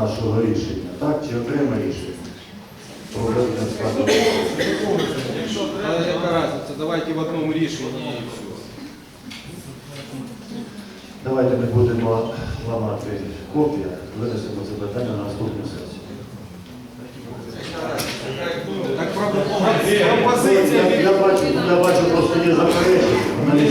нашого рішення, так? Чи окреме рішення? Про введення складу. А яка разниця? Давайте в одному рішенні і все. Давайте не будемо ламати копія, винесемо це питання на наступну сесію. Так пропозиція Я, бачу, я бачу, просто є заперечення.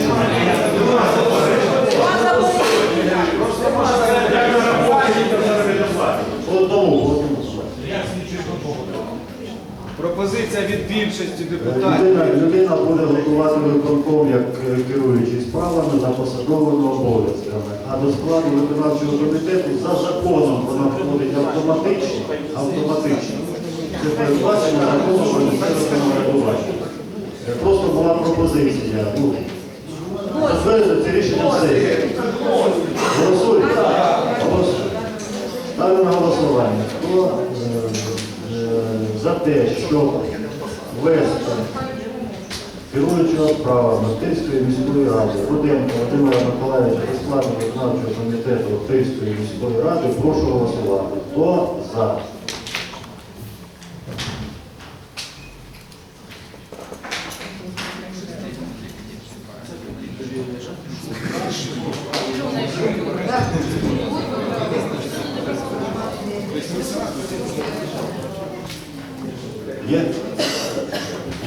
Пропозиція від більшості депутатів. людина буде готувати виконком як е, керуючий справами за посадовими обов'язками. А до складу виконавчого комітету за законом вона входить автоматично. автоматично. Це передбачено законом про місцеве самоврядування. Е, Просто була пропозиція. Ну, Затвердити це рішення сесії. Голосуємо? Голосуємо. Ставлю на голосування. Хто е, е, за те, щоб ввести керуючого справами Київської міської ради Руденко Володимира Миколаївича до виконавчого комітету Київської міської ради, прошу голосувати. Хто за? Є?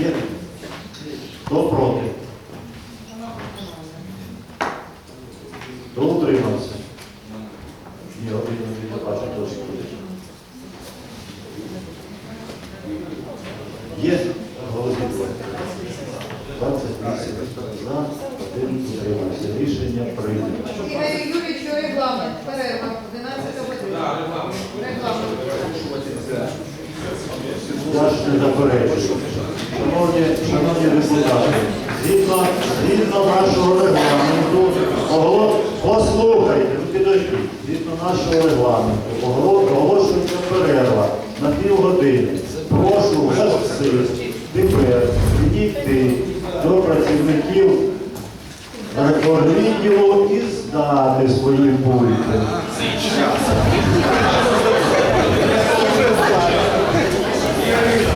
Є? Хто проти? Хто утримався? Ні, один не бачу, теж буде. Є? Голосуйте. 28 за, один утримався. Рішення прийнято. Ігор Юрійович, регламент? Перерва. 11 година. Регламент. Я ж не заперечую. Шановні, шановні депутати, згідно, згідно нашого регламенту, оголо- послухайте, ну підождіть, згідно нашого регламенту, оголо- оголошується перерва на півгодини. Прошу вас всіх тепер підійти до працівників відділу і здати свої пульти.